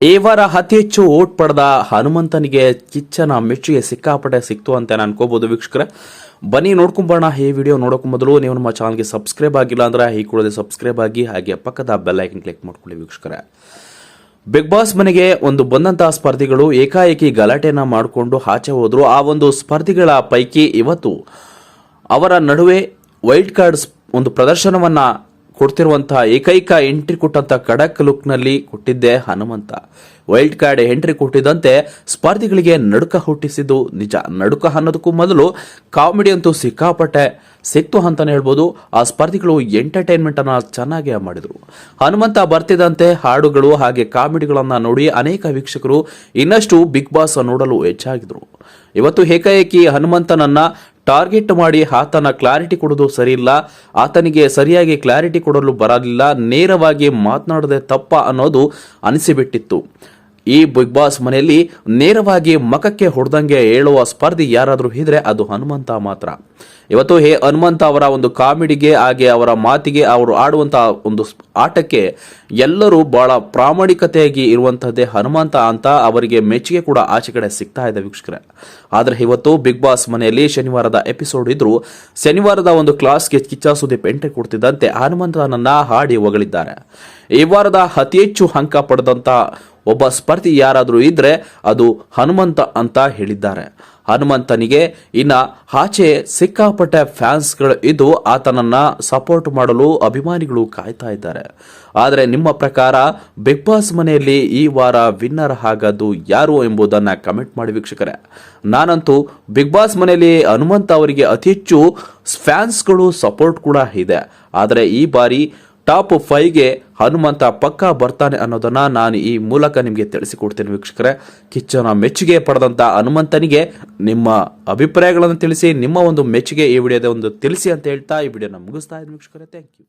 ಈ ವಾರ ಅತಿ ಹೆಚ್ಚು ಓಟ್ ಪಡೆದ ಹನುಮಂತನಿಗೆ ಕಿಚ್ಚನ ಮೆಚ್ಚುಗೆ ಸಿಕ್ಕಾಪಟ್ಟೆ ಸಿಕ್ತು ಅಂತ ಅನ್ಕೋಬಹುದು ವೀಕ್ಷಕರೇ. ಬನ್ನಿ ನೋಡ್ಕೊಂಬೋಣ ಈ ವಿಡಿಯೋ ನೋಡೋಕೆ ಮೊದಲು ನೀವು ನಮ್ಮ ಚಾನಲ್ಗೆ ಸಬ್ಸ್ಕ್ರೈಬ್ ಆಗಿಲ್ಲ ಅಂದ್ರೆ ಈ ಕೂಡಲೇ ಸಬ್ಸ್ಕ್ರೈಬ್ ಆಗಿ ಹಾಗೆ ಪಕ್ಕದ ಬೆಲ್ ಐಕನ್ ಕ್ಲಿಕ್ ಮಾಡ್ಕೊಳ್ಳಿ ವೀಕ್ಷಕರೇ. ಬಿಗ್ ಬಾಸ್ ಮನೆಗೆ ಒಂದು ಬಂದಂತಹ ಸ್ಪರ್ಧಿಗಳು ಏಕಾಏಕಿ ಗಲಾಟೆಯನ್ನ ಮಾಡಿಕೊಂಡು ಆಚೆ ಹೋದ್ರು. ಆ ಒಂದು ಸ್ಪರ್ಧಿಗಳ ಪೈಕಿ ಇವತ್ತು ಅವರ ನಡುವೆ ವೈಲ್ಡ್ ಕಾರ್ಡ್ ಒಂದು ಪ್ರದರ್ಶನವನ್ನ ಕೊಡ್ತಿರುವಂತಹ ಏಕೈಕ ಎಂಟ್ರಿ ಕೊಟ್ಟಂತ ಖಡಕ್ ಲುಕ್ನಲ್ಲಿ ಕೊಟ್ಟಿದ್ದೆ ಹನುಮಂತ. ವೈಲ್ಡ್ ಕಾರ್ಡ್ ಎಂಟ್ರಿ ಕೊಟ್ಟಿದ್ದಂತೆ ಸ್ಪರ್ಧಿಗಳಿಗೆ ನಡುಕ ಹುಟ್ಟಿಸಿದ್ದು ನಿಜ. ನಡುಕ ಅನ್ನೋದಕ್ಕೂ ಮೊದಲು ಕಾಮಿಡಿ ಅಂತೂ ಸಿಕ್ಕಾಪಟ್ಟೆ ಸಿಕ್ತು ಅಂತಾನೆ ಹೇಳ್ಬೋದು. ಆ ಸ್ಪರ್ಧಿಗಳು ಎಂಟರ್ಟೈನ್ಮೆಂಟ್ ಅನ್ನ ಚೆನ್ನಾಗಿ ಮಾಡಿದ್ರು. ಹನುಮಂತ ಬರ್ತಿದ್ದಂತೆ ಹಾಡುಗಳು ಹಾಗೆ ಕಾಮಿಡಿಗಳನ್ನ ನೋಡಿ ಅನೇಕ ವೀಕ್ಷಕರು ಇನ್ನಷ್ಟು ಬಿಗ್ ಬಾಸ್ ನೋಡಲು ಹೆಚ್ಚಾಗಿದ್ರು. ಇವತ್ತು ಏಕಾಏಕಿ ಹನುಮಂತನನ್ನ ಟಾರ್ಗೆಟ್ ಮಾಡಿ ಆತನ ಕ್ಲಾರಿಟಿ ಕೊಡೋದು ಸರಿಯಿಲ್ಲ, ಆತನಿಗೆ ಸರಿಯಾಗಿ ಕ್ಲಾರಿಟಿ ಕೊಡಲು ಬರಲಿಲ್ಲ, ನೇರವಾಗಿ ಮಾತನಾಡದೆ ತಪ್ಪ ಅನ್ನೋದು ಅನಿಸಿಬಿಟ್ಟಿತ್ತು. ಈ ಬಿಗ್ ಬಾಸ್ ಮನೆಯಲ್ಲಿ ನೇರವಾಗಿ ಮಕಕ್ಕೆ ಹೊಡೆದಂಗೆ ಹೇಳುವ ಸ್ಪರ್ಧಿ ಯಾರಾದರೂ ಇದ್ರೆ ಅದು ಹನುಮಂತ ಮಾತ್ರ. ಇವತ್ತು ಹೇ ಹನುಮಂತ ಅವರ ಒಂದು ಕಾಮಿಡಿಗೆ ಹಾಗೆ ಅವರ ಮಾತಿಗೆ ಅವರು ಆಡುವಂತಹ ಒಂದು ಆಟಕ್ಕೆ ಎಲ್ಲರೂ ಬಹಳ ಪ್ರಾಮಾಣಿಕತೆಯಾಗಿ ಇರುವಂತಹದ್ದೇ ಹನುಮಂತ ಅಂತ ಅವರಿಗೆ ಮೆಚ್ಚುಗೆ ಕೂಡ ಆಚೆ ಕಡೆ ಸಿಗ್ತಾ ಇದೆ ವೀಕ್ಷಕರೇ. ಆದ್ರೆ ಇವತ್ತು ಬಿಗ್ ಬಾಸ್ ಮನೆಯಲ್ಲಿ ಶನಿವಾರದ ಎಪಿಸೋಡ್ ಇದ್ರು ಶನಿವಾರದ ಒಂದು ಕ್ಲಾಸ್ಗೆ ಕಿಚ್ಚ ಸುದೀಪ್ ಎಂಟ್ರಿ ಕೊಡ್ತಿದ್ದಂತೆ ಹನುಮಂತನನ್ನ ಹಾಡಿ ಹೊಗಳಿದ್ದಾರೆ. ಈ ವಾರದ ಅತಿ ಹೆಚ್ಚು ಅಂಕ ಪಡೆದಂತ ಒಬ್ಬ ಸ್ಪರ್ಧಿ ಯಾರಾದರೂ ಇದ್ರೆ ಅದು ಹನುಮಂತ ಅಂತ ಹೇಳಿದ್ದಾರೆ. ಹನುಮಂತನಿಗೆ ಇನ್ನ ಆಚೆ ಸಿಕ್ಕಾಪಟ್ಟೆ ಫ್ಯಾನ್ಸ್ಗಳು ಇದ್ದು ಆತನನ್ನ ಸಪೋರ್ಟ್ ಮಾಡಲು ಅಭಿಮಾನಿಗಳು ಕಾಯ್ತಾ ಇದ್ದಾರೆ. ಆದರೆ ನಿಮ್ಮ ಪ್ರಕಾರ ಬಿಗ್ ಬಾಸ್ ಮನೆಯಲ್ಲಿ ಈ ವಾರ ವಿನ್ನರ್ ಆಗೋದು ಯಾರು ಎಂಬುದನ್ನು ಕಮೆಂಟ್ ಮಾಡಿ ವೀಕ್ಷಕರೇ. ನಾನಂತೂ ಬಿಗ್ ಬಾಸ್ ಮನೆಯಲ್ಲಿ ಹನುಮಂತ ಅವರಿಗೆ ಅತಿ ಹೆಚ್ಚು ಫ್ಯಾನ್ಸ್ಗಳು ಸಪೋರ್ಟ್ ಕೂಡ ಇದೆ. ಆದರೆ ಈ ಬಾರಿ ಟಾಪ್ ಫೈವ್ಗೆ ಹನುಮಂತ ಪಕ್ಕಾ ಬರ್ತಾನೆ ಅನ್ನೋದನ್ನ ನಾನು ಈ ಮೂಲಕ ನಿಮಗೆ ತಿಳಿಸಿಕೊಡ್ತೇನೆ ವೀಕ್ಷಕರೇ. ಕಿಚ್ಚನ ಮೆಚ್ಚುಗೆ ಪಡೆದಂತ ಹನುಮಂತನಿಗೆ ನಿಮ್ಮ ಅಭಿಪ್ರಾಯಗಳನ್ನು ತಿಳಿಸಿ, ನಿಮ್ಮ ಒಂದು ಮೆಚ್ಚುಗೆ ಈ ವಿಡಿಯೋದ ಒಂದು ತಿಳಿಸಿ ಅಂತ ಹೇಳ್ತಾ ಈ ವಿಡಿಯೋನ ಮುಗಿಸ್ತಾ ಇದ್ದೀನಿ ವೀಕ್ಷಕರೇ. Thank you